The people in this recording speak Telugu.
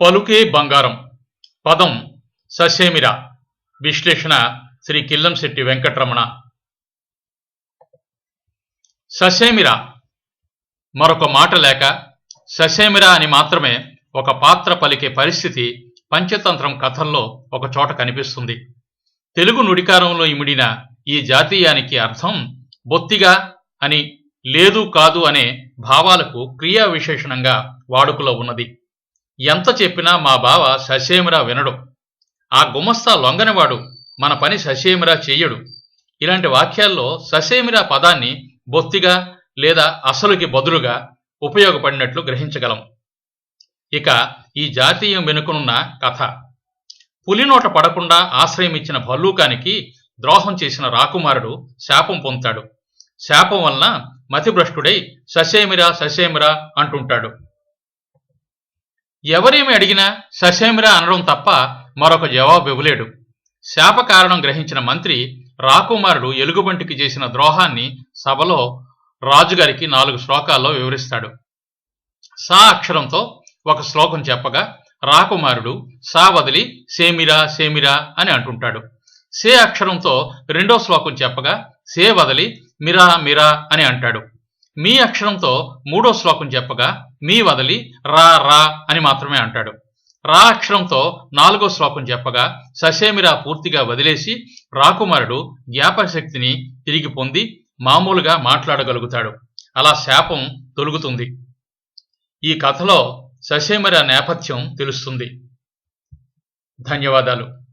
పలుకే బంగారం. పదం ససేమిర. విశ్లేషణ శ్రీ కిల్లంశెట్టి వెంకటరమణ. ససేమిర. మరొక మాట లేక ససేమిర అని మాత్రమే ఒక పాత్ర పలికే పరిస్థితి పంచతంత్రం కథల్లో ఒక చోట కనిపిస్తుంది. తెలుగు నుడికారంలో ఇమిడిన ఈ జాతీయానికి అర్థం బొత్తిగా అని లేదు కాదు అనే భావాలకు క్రియా విశేషణంగా వాడుకలో ఉన్నది. ఎంత చెప్పినా మా బావ ససేమిరా వినడు. ఆ గుమస్తా లొంగనివాడు మన పని ససేమిరా చెయ్యడు. ఇలాంటి వాక్యాల్లో ససేమిరా పదాన్ని బొత్తిగా లేదా అసలుకి బదులుగా ఉపయోగపడినట్లు గ్రహించగలం. ఇక ఈ జాతీయం వెనుకనున్న కథ. పులినోట పడకుండా ఆశ్రయం ఇచ్చిన భల్లూకానికి ద్రోహం చేసిన రాకుమారుడు శాపం పొందుతాడు. శాపం వలన మతిభ్రష్టుడై ససేమిరా ససేమిరా అంటుంటాడు. ఎవరేమి అడిగినా ససేమిరా అనడం తప్ప మరొక జవాబు ఇవ్వలేడు. శాప కారణం గ్రహించిన మంత్రి రాకుమారుడు ఎలుగుబంటికి చేసిన ద్రోహాన్ని సభలో రాజుగారికి నాలుగు శ్లోకాల్లో వివరిస్తాడు. సా అక్షరంతో ఒక శ్లోకం చెప్పగా రాకుమారుడు సా వదిలి సేమిరా సేమిరా అని అంటుంటాడు. సే అక్షరంతో రెండో శ్లోకం చెప్పగా సే వదిలి మిరా మిరా అని అంటాడు. మీ అక్షరంతో మూడో శ్లోకం చెప్పగా మీ వదలి రా రా అని మాత్రమే అంటాడు. రా అక్షరంతో నాలుగో శ్లోకం చెప్పగా ససేమిరా పూర్తిగా వదిలేసి రాకుమారుడు జ్ఞాపశక్తిని తిరిగి పొంది మామూలుగా మాట్లాడగలుగుతాడు. అలా శాపం తొలుగుతుంది. ఈ కథలో ససేమిరా నేపథ్యం తెలుస్తుంది. ధన్యవాదాలు.